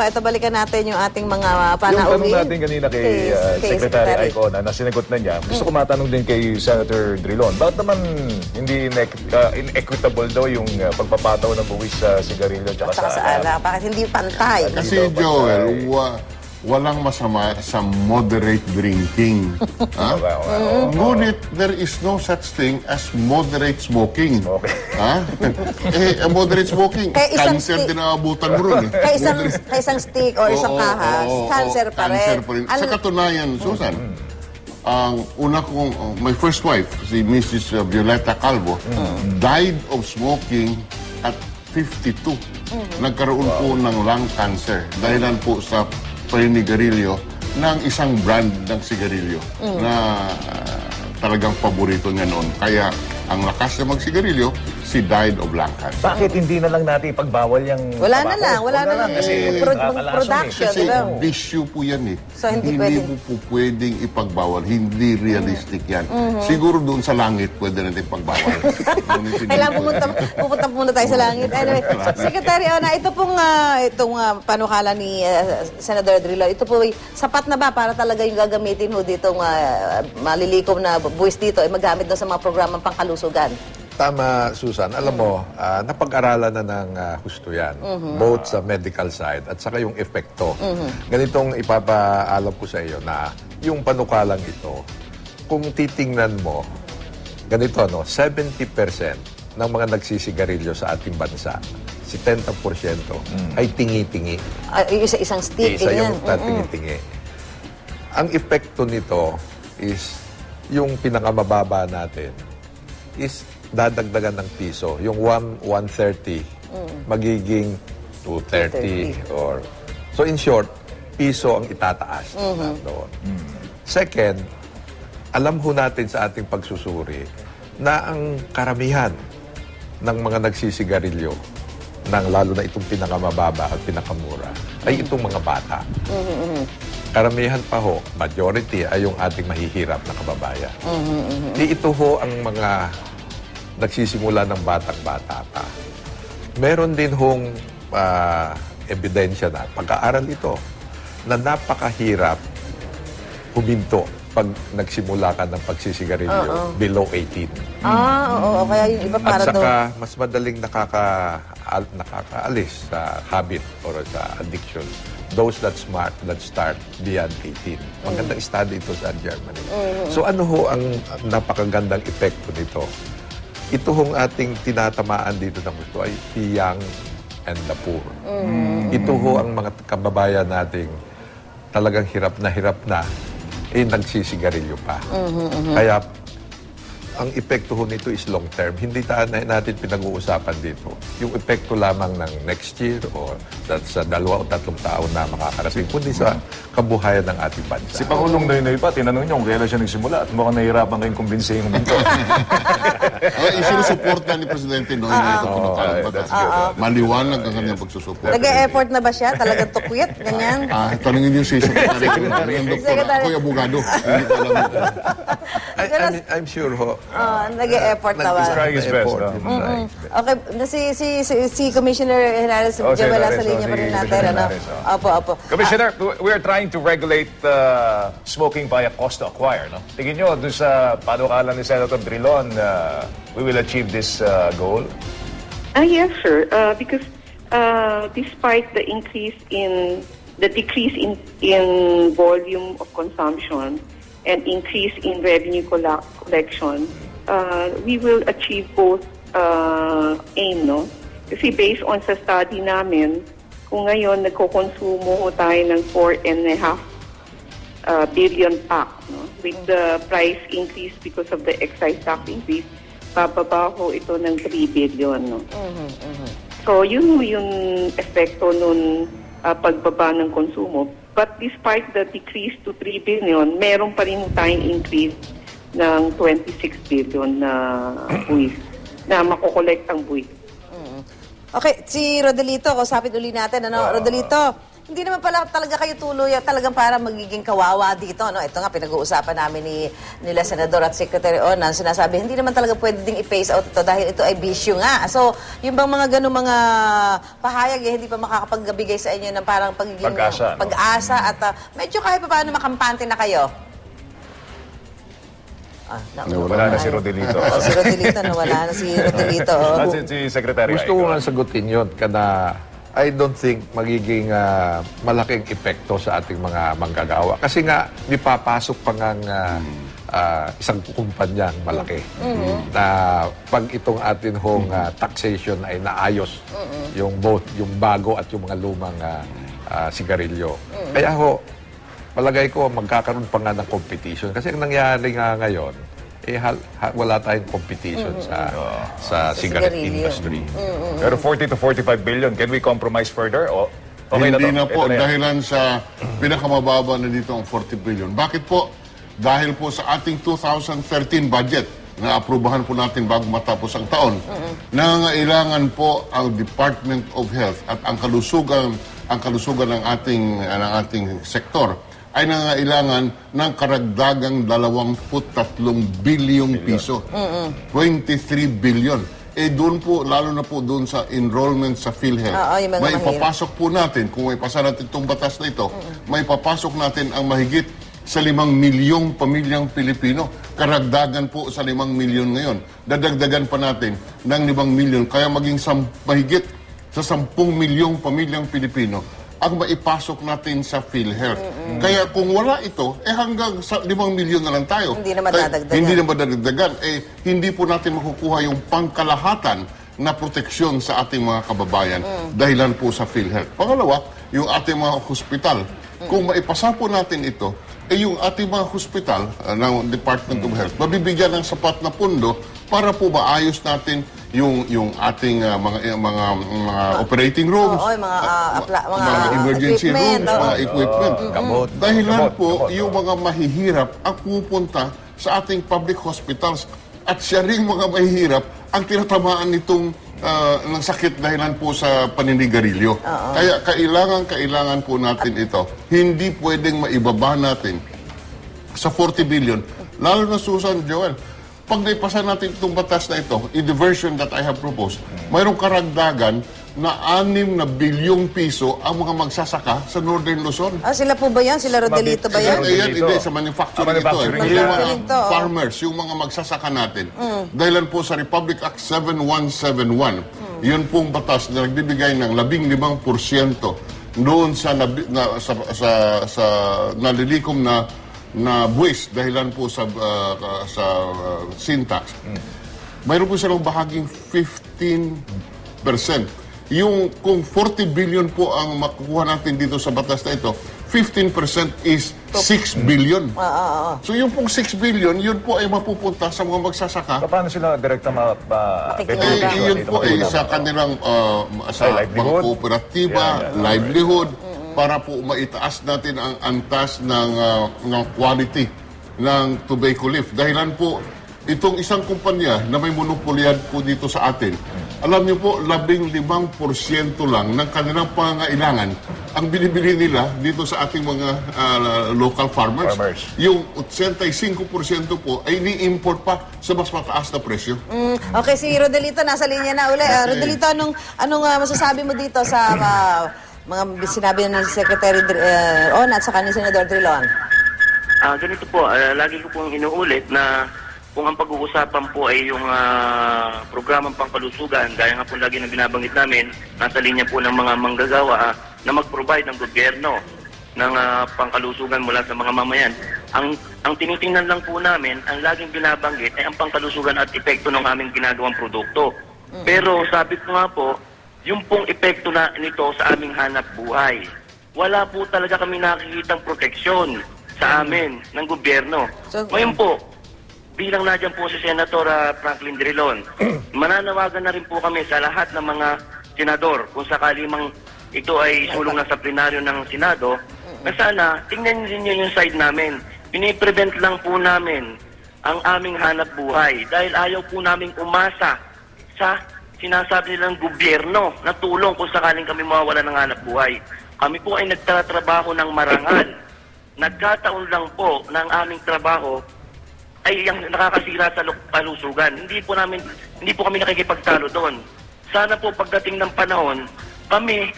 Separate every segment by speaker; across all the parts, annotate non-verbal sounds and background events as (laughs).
Speaker 1: Okay, ito balikan natin yung ating mga
Speaker 2: Yung
Speaker 1: panauhin.
Speaker 2: tanong natin kanina kay, uh,
Speaker 1: kay
Speaker 2: Secretary
Speaker 1: Secretary.
Speaker 2: Icona na sinagot na niya, gusto ko matanong din kay Senator Drilon, bakit naman hindi inequ- uh, inequitable daw yung uh, pagpapataw ng buwis sa sigarilyo at
Speaker 1: saka sa alak. Bakit hindi pantay?
Speaker 3: Kasi
Speaker 2: Dito,
Speaker 3: Joel,
Speaker 2: patay.
Speaker 3: wa- walang masama sa moderate drinking. (laughs) ha? Ngunit there is no such thing as moderate smoking.
Speaker 2: Okay.
Speaker 3: Ha? (laughs) eh, ang moderate smoking,
Speaker 1: Kaya isang
Speaker 3: cancer din ang abutan mo ron. Eh.
Speaker 1: Kaya isang, kaya isang stick or isang
Speaker 3: Oo,
Speaker 1: kahas,
Speaker 3: oo, oo,
Speaker 1: cancer pa rin.
Speaker 3: Cancer pa rin. Sa katunayan, Susan, ang una kong, oh, my first wife, si Mrs. Violeta Calvo, died of smoking at 52. Nagkaroon po ng lung cancer. Dahilan po sa paninigarilyo ng isang brand ng sigarilyo na ah, talagang paborito niya noon. Kaya ang lakas na magsigarilyo, she died of lung cancer.
Speaker 2: Bakit hindi na lang natin ipagbawal yung
Speaker 1: Wala na lang, wala na lang.
Speaker 2: Kasi
Speaker 1: Pro-
Speaker 2: nakakalason
Speaker 1: production.
Speaker 3: Kasi
Speaker 1: Diba?
Speaker 3: bisyo po yan eh.
Speaker 1: So, hindi pwedeng-
Speaker 3: mo po pwedeng ipagbawal. Hindi realistic yan.
Speaker 1: Mm-hmm.
Speaker 3: Siguro doon sa langit pwede natin ipagbawal. Ngunit (laughs) hindi
Speaker 1: Kailangan
Speaker 3: pwede.
Speaker 1: pumunta, pupunta muna tayo sa langit. Anyway, Secretary Ona, ito pong ah, itong ah, panukala ni ah, Senator Drilon, ito po ay sapat na ba para talaga yung gagamitin ho ditong ah, malilikom na buwis dito ay magamit doon sa mga programang pangkalusugan?
Speaker 4: Tama, Susan. Alam mo, ah, napag-aralan na ng ah, husto yan. Both sa medical side at saka yung epekto. Ganitong ipapaalam ko sa iyo na yung panukalang ito, kung titingnan mo, ganito, no, 70% ng mga nagsisigarilyo sa ating bansa, 70% ay tingi-tingi.
Speaker 1: Ah, yung isa isang stick,
Speaker 4: Isa
Speaker 1: ganyan.
Speaker 4: yung tatingi-tingi. Ang epekto nito is yung pinakamababa natin is dadagdagan ng piso. Yung 1, 130 magiging 230 or so in short, piso ang itataas doon. Second, alam ho natin sa ating pagsusuri na ang karamihan ng mga nagsisigarilyo ng lalo na itong pinakamababa at pinakamura ay itong mga bata. Karamihan pa ho, majority ay yung ating mahihirap na kababayan. Di ito ho ang mga nagsisimula ng batang-bata pa. Meron din hong ah, ebidensya na pag-aaral ito na napakahirap huminto pag nagsimula ka ng pagsisigarilyo below 18.
Speaker 1: Ah, oo, oo, kaya yung iba para
Speaker 4: At saka, mas madaling nakaka, al- nakakaalis sa habit or sa addiction. Those that smart, that start beyond 18. Magandang study ito sa Germany. So ano ho ang napakagandang epekto nito? Ito hong ating tinatamaan dito ng gusto ay the young and the poor. Ito ho ang mga kababayan nating talagang hirap na hirap na eh nagsisigarilyo pa. Kaya ang epekto ho nito is long term. Hindi ta na- natin pinag-uusapan dito. Yung epekto lamang ng next year o sa, sa dalawa o tatlong taon na makakarating, kundi sa kabuhayan ng ating bansa.
Speaker 2: Si Pangulong Noynoy pa, tinanong niyo kung kailan siya nagsimula at mukhang nahihirapan kayong kumbinsihin huminto.
Speaker 3: Ah, (laughs) isinusuporta ni Presidente Noy na ito pinukala.
Speaker 2: okay, that's good.
Speaker 3: Ah, Maliwanag ang kanyang pagsusuporta.
Speaker 1: Nag-e-effort na ba siya? Talagang tukwit? Ganyan?
Speaker 3: Ah, tanungin niyo si Secretary. (laughs) Ang doktor, ako'y abogado. Hindi ko alam.
Speaker 4: I'm, I'm sure ho.
Speaker 1: Oh, nag-e-effort na ba?
Speaker 2: He's trying his best.
Speaker 1: Okay, na si, si, si, si Commissioner Henares
Speaker 2: Oh, si
Speaker 1: Joel
Speaker 2: Oh,
Speaker 1: pa rin natin.
Speaker 2: Commissioner
Speaker 1: Ano?
Speaker 2: Oh.
Speaker 1: Opo, opo.
Speaker 2: Commissioner, we are trying to regulate uh, smoking via cost to acquire. No? Tingin nyo, doon sa panukala ni Senator Drilon, uh, we will achieve this uh, goal?
Speaker 5: Ah, yes, sir. Uh, because uh, despite the increase in the decrease in in volume of consumption and increase in revenue colla- collection, uh, we will achieve both uh, aim, no? Kasi based on sa study namin, kung ngayon nagkokonsumo tayo ng four and a half uh, billion pack, no? With the price increase because of the excise tax increase, bababa ho ito ng 3 billion, no? So, yun yung epekto nun uh, pagbaba ng konsumo. But despite the decrease to 3 billion, meron pa rin tayong increase ng 26 billion na buwis, na makokolekt ang buwis.
Speaker 1: Okay, si Rodelito, kusapin uli natin. Ano? Rodelito, hindi naman pala talaga kayo tuloy talagang para magiging kawawa dito. No? Ito nga, pinag-uusapan namin ni nila Senador at Secretary Onan, sinasabi, hindi naman talaga pwede ding i-phase out ito dahil ito ay bisyo nga. So, yung bang mga ganun mga pahayag, eh, hindi pa makakapagbigay sa inyo ng parang pagiging
Speaker 2: Pag-asa, no?
Speaker 1: at ah, medyo kahit pa paano makampante na kayo. Ah, na,
Speaker 2: Wala na si Rodelito.
Speaker 1: Oh, (laughs) si Rodelito, nawala na si (laughs) Rodelito. oh.
Speaker 2: Si, si Secretary
Speaker 4: Gusto ko nga sagutin yun kana I don't think magiging ah, malaking epekto sa ating mga manggagawa. Kasi nga, di papasok pa nga ah, ah, isang kumpanyang malaki na pag itong atin hong ah, taxation ay naayos yung both yung bago at yung mga lumang ah, ah, sigarilyo. Kaya ho, palagay ko magkakaroon pa nga ng competition. Kasi ang nangyari nga ngayon, eh, hal- ha- wala tayong competition sa sa cigarette
Speaker 1: sigarilyo.
Speaker 4: industry.
Speaker 2: Pero 40 to 45 billion, can we compromise further? O, okay
Speaker 3: Hindi
Speaker 2: na
Speaker 3: na, po
Speaker 2: na yan.
Speaker 3: dahilan sa pinakamababa na dito ang 40 billion. Bakit po? Dahil po sa ating 2013 budget na aprubahan po natin bago matapos ang taon, nangangailangan po ang Department of Health at ang kalusugan ang kalusugan ng ating ng ating sektor ay nangangailangan ng karagdagang 23 bilyong piso. 23 billion. Eh doon po, lalo na po doon sa enrollment sa PhilHealth,
Speaker 1: Oo, yung mga
Speaker 3: may
Speaker 1: mahirap.
Speaker 3: ipapasok po natin, kung may pasa natin itong batas na ito, may papasok natin ang mahigit sa limang milyong pamilyang Pilipino. Karagdagan po sa limang milyon ngayon. Dadagdagan pa natin ng limang milyon. Kaya maging sam, mahigit sa sampung milyong pamilyang Pilipino ang maipasok natin sa PhilHealth. Kaya kung wala ito, eh hanggang sa limang milyon na lang tayo.
Speaker 1: Hindi na madadagdagan.
Speaker 3: Hindi na madadagdagan. Eh, hindi po natin makukuha yung pangkalahatan na proteksyon sa ating mga kababayan dahilan po sa PhilHealth. Pangalawa, yung ating mga hospital. Kung maipasa po natin ito, eh yung ating mga hospital uh, ng Department of Health, mabibigyan ng sapat na pundo para po maayos natin yung yung ating uh, mga eh, mga mga operating rooms,
Speaker 1: Oo, mga,
Speaker 3: uh,
Speaker 1: apla- mga
Speaker 3: emergency
Speaker 1: equipment,
Speaker 3: rooms,
Speaker 1: oo.
Speaker 3: mga equipment.
Speaker 4: Gamot.
Speaker 3: Dahilan
Speaker 2: Gamot,
Speaker 3: po,
Speaker 2: gamot,
Speaker 3: yung mga mahihirap ang pupunta sa ating public hospitals at siya ring mga mahihirap ang tinatamaan nitong ah, ng sakit dahilan po sa paninigarilyo. Kaya kailangan, kailangan po natin ito. Hindi pwedeng maibaba natin sa 40 billion. Lalo na Susan Joel, pag naipasa natin itong batas na ito, in the version that I have proposed, mayroong karagdagan na 6 na bilyong piso ang mga magsasaka sa Northern Luzon.
Speaker 1: Ah, sila po ba yan? Sila Rodelito ba yan?
Speaker 2: Sila-
Speaker 3: Ayan,
Speaker 2: Dito.
Speaker 3: hindi, sa manufacturing,
Speaker 2: Ah, manufacturing
Speaker 3: ito. Eh. Yung mga
Speaker 1: Manufacturing to, oh.
Speaker 3: farmers, yung mga magsasaka natin. Dahilan po sa Republic Act 7171, yun pong batas na nagbibigay ng 15% doon sa, nabi- na, sa, sa, sa nalilikom na na buwis dahilan po sa uh, uh, sa uh, sin tax. Mayroon po silang bahaging 15%. Yung kung 40 billion po ang makukuha natin dito sa batas na ito, 15% is 6 billion. So yung pong 6 billion, yun po ay mapupunta sa mga magsasaka.
Speaker 2: Paano sila direkta ma... ma
Speaker 1: Makikinabang.
Speaker 3: Eh,
Speaker 2: benepisyo
Speaker 3: yun
Speaker 2: dito?
Speaker 3: po ay sa kanilang uh, sa
Speaker 2: Ay,
Speaker 3: mga
Speaker 2: livelihood.
Speaker 3: kooperatiba,
Speaker 2: Yeah, yeah.
Speaker 3: livelihood, para po maitaas natin ang antas ng, uh, ng quality ng tobacco leaf. Dahilan po, itong isang kumpanya na may monopolyan po dito sa atin, alam niyo po, labing limang porsyento lang ng kanilang pangangailangan ang binibili nila dito sa ating mga uh, local farmers.
Speaker 2: Farmers.
Speaker 3: Yung 85% po ay ni-import pa sa mas mataas na presyo.
Speaker 1: Mm, okay, si Rodelito nasa linya na uli. Ah, Rodelito, anong, anong ah, masasabi mo dito sa ah, mga sinabi ni Secretary uh, On at saka ni Senador Trilon?
Speaker 6: Ah, ganito po, ah, lagi ko pong inuulit na kung ang pag-uusapan po ay yung ah, programang pangkalusugan, gaya nga po lagi na binabanggit namin, nasa linya po ng mga manggagawa ah, na mag-provide ng gobyerno ng ah, pangkalusugan mula sa mga mamayan. Ang ang tinitingnan lang po namin, ang laging binabanggit ay ang pangkalusugan at epekto ng aming ginagawang produkto. Pero sabi ko nga po, yung pong epekto na nito sa aming hanap buhay, wala po talaga kami nakikitang proteksyon sa amin ng gobyerno.
Speaker 1: So-
Speaker 6: Ngayon po, bilang nadyan po si Senator ah, Franklin Drilon, (clears throat) mananawagan na rin po kami sa lahat ng mga senador kung sakali mang ito ay sulong na sa plenaryo ng Senado, na sana tingnan niyo yung side namin. Piniprevent lang po namin ang aming hanap buhay dahil ayaw po namin umasa sa sinasabi nilang gobyerno na tulong kung sakaling kami mawawala ng hanap buhay. kami po ay nagtatrabaho ng marangal. (clears throat) Nagkataon lang po ng aming trabaho ay yung nakakasira sa lu- kalusugan. Hindi po namin hindi po kami nakikipagtalo doon. Sana po pagdating ng panahon, kami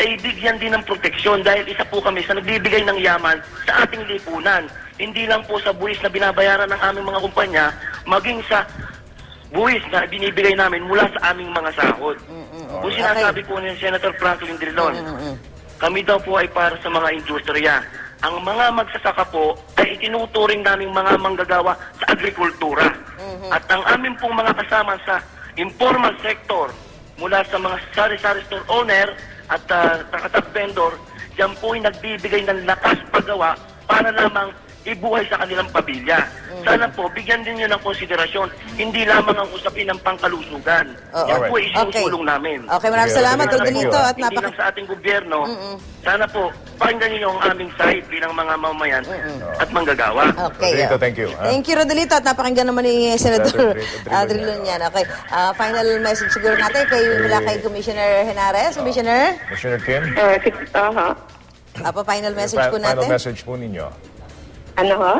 Speaker 6: ay bigyan din ng proteksyon dahil isa po kami sa nagbibigay ng yaman sa ating lipunan. Hindi lang po sa buwis na binabayaran ng aming mga kumpanya, maging sa buwis na binibigay namin mula sa aming mga sahod. Kung sinasabi po ni Senator Franklin Drilon, kami daw po ay para sa mga industriya. Ang mga magsasaka po ay itinuturing naming mga manggagawa sa agrikultura. At ang aming pong mga kasama sa informal sector, mula sa mga sari-sari store owner at uh, takatag vendor, yan po ay nagbibigay ng lakas paggawa para lamang ibuhay sa kanilang pamilya. Sana po, bigyan din nyo ng konsiderasyon, hindi lamang ang usapin ng pangkalusugan.
Speaker 1: Oo.
Speaker 6: Yan po ay
Speaker 1: Okay.
Speaker 6: isinusulong namin.
Speaker 1: Okay, maraming
Speaker 2: Okay,
Speaker 1: salamat. Rodolito.
Speaker 2: Thank
Speaker 1: At
Speaker 6: Hindi
Speaker 1: napaka...
Speaker 6: lang sa ating gobyerno, sana po, pakinggan niyo ang aming side bilang mga mamamayan at manggagawa.
Speaker 1: Okay.
Speaker 2: Rodolito, thank you, ha?
Speaker 1: Thank you, Rodolito. At napakinggan naman ni Senator
Speaker 2: Drilon
Speaker 1: yan. Okay. Ah, final message siguro natin kay, mula kay Commissioner Henares. Commissioner,
Speaker 2: Commissioner Kim,
Speaker 5: Uh, sig- aha.
Speaker 1: apa final message po
Speaker 2: final
Speaker 1: natin?
Speaker 2: message po ninyo.
Speaker 5: Ano ha?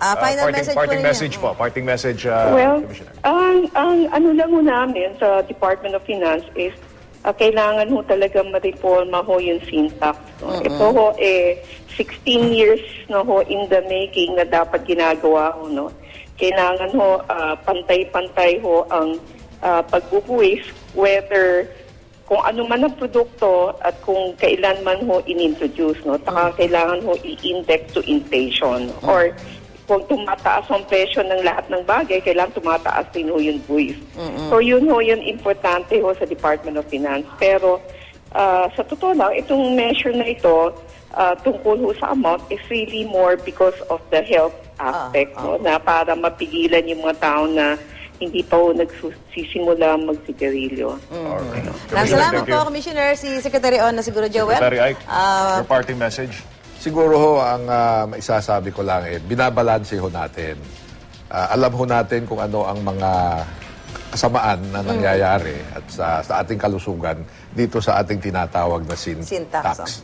Speaker 1: Ah,
Speaker 2: Uh,
Speaker 1: final
Speaker 2: parting,
Speaker 1: message
Speaker 2: parting
Speaker 1: po
Speaker 2: message po. Parting message, uh,
Speaker 5: Well,
Speaker 2: Commissioner.
Speaker 5: ang, ang ano lang ho namin sa Department of Finance is ah, kailangan ho talaga ma-reforma ho yung syntax. No? Ito ho, eh, 16 years na ho in the making na dapat ginagawa ho. No? Kailangan ho, ah, pantay-pantay ho ang ah, pagbubuwis, whether kung ano man ang produkto at kung kailan man ho in-introduce, no? Taka kailangan ho i-index to inflation. Or kung tumataas ang presyo ng lahat ng bagay, kailangan tumataas din ho yung buwis. So yun ho, yun importante ho sa Department of Finance. Pero ah, sa totoo lang, itong measure na ito, ah, tungkol ho sa amount is really more because of the health aspect, no? Na para mapigilan yung mga tao na hindi pa ho nagsisimula magsigarilyo.
Speaker 2: Alright.
Speaker 1: Maraming
Speaker 2: Commissioner,
Speaker 1: salamat
Speaker 2: thank
Speaker 1: po. Commissioner. Si Secretary On na siguro, Joel.
Speaker 2: Secretary Ike,
Speaker 1: Ah,
Speaker 2: your parting message.
Speaker 4: Siguro ho, ang ah, maisasabi ko lang eh, binabalanse ho natin. Ah, alam ho natin kung ano ang mga kasamaan na nangyayari at sa, sa ating kalusugan dito sa ating tinatawag na sin,
Speaker 1: Sin tax,
Speaker 4: tax.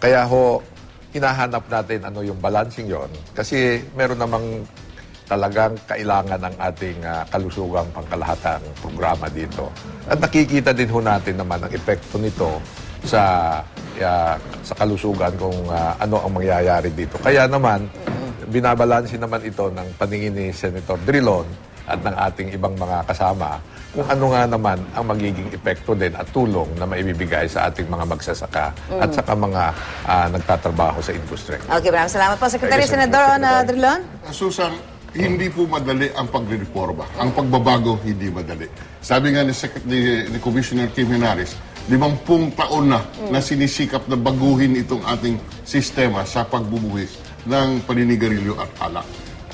Speaker 4: Kaya ho, hinahanap natin ano yung balancing yon kasi meron namang talagang kailangan ng ating ah, kalusugang pangkalahatang programa dito. At nakikita din ho natin naman ang epekto nito sa ah, sa kalusugan kung ah, ano ang mangyayari dito. Kaya naman, binabalansin naman ito ng paningin ni Senator Drilon at ng ating ibang mga kasama kung ano nga naman ang magiging epekto din at tulong na maibibigay sa ating mga magsasaka at saka mga ah, nagtatrabaho sa industriya.
Speaker 1: Okay, maraming salamat po, Secretary Senador On
Speaker 2: Secretary.
Speaker 1: Adrilon.
Speaker 3: Susan, hindi po madali ang pagreforma. Ang pagbabago, hindi madali. Sabi nga ni, Sec- ni, ni Commissioner Kim Henares, limampung taon na na sinisikap na baguhin itong ating sistema sa pagbubuhis ng paninigarilyo at alak.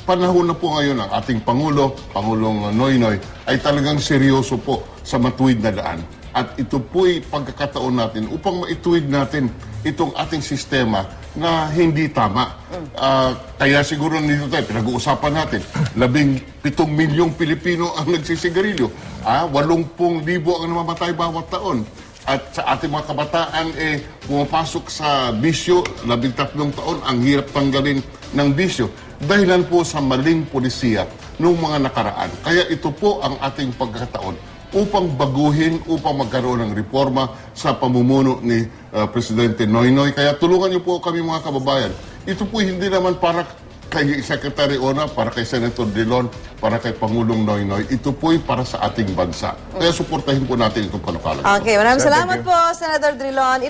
Speaker 3: Panahon na po ngayon ang ating Pangulo, Pangulong Noynoy, ay talagang seryoso po sa matuwid na daan. At ito po'y pagkakataon natin upang maituwid natin itong ating sistema na hindi tama. Ah, kaya siguro nito tayo, pinag-uusapan natin, labing pitong milyong Pilipino ang nagsisigarilyo. Ah, walumpung libo ang namamatay bawat taon. At sa ating mga kabataan, eh, pumapasok sa bisyo, labing tatlong taon, ang hirap tanggalin ng bisyo. Dahilan po sa maling polisiya noong mga nakaraan. Kaya ito po ang ating pagkakataon upang baguhin, upang magkaroon ng reforma sa pamumuno ni uh, Presidente Noynoy. Kaya tulungan niyo po kami mga kababayan. Ito po hindi naman para kay Secretary Ona, para kay Senator Dilon, para kay Pangulong Noynoy. Ito po'y para sa ating bansa. Kaya suportahin po natin itong panukalan.
Speaker 1: Okay, maraming salamat po, Senator Drilon.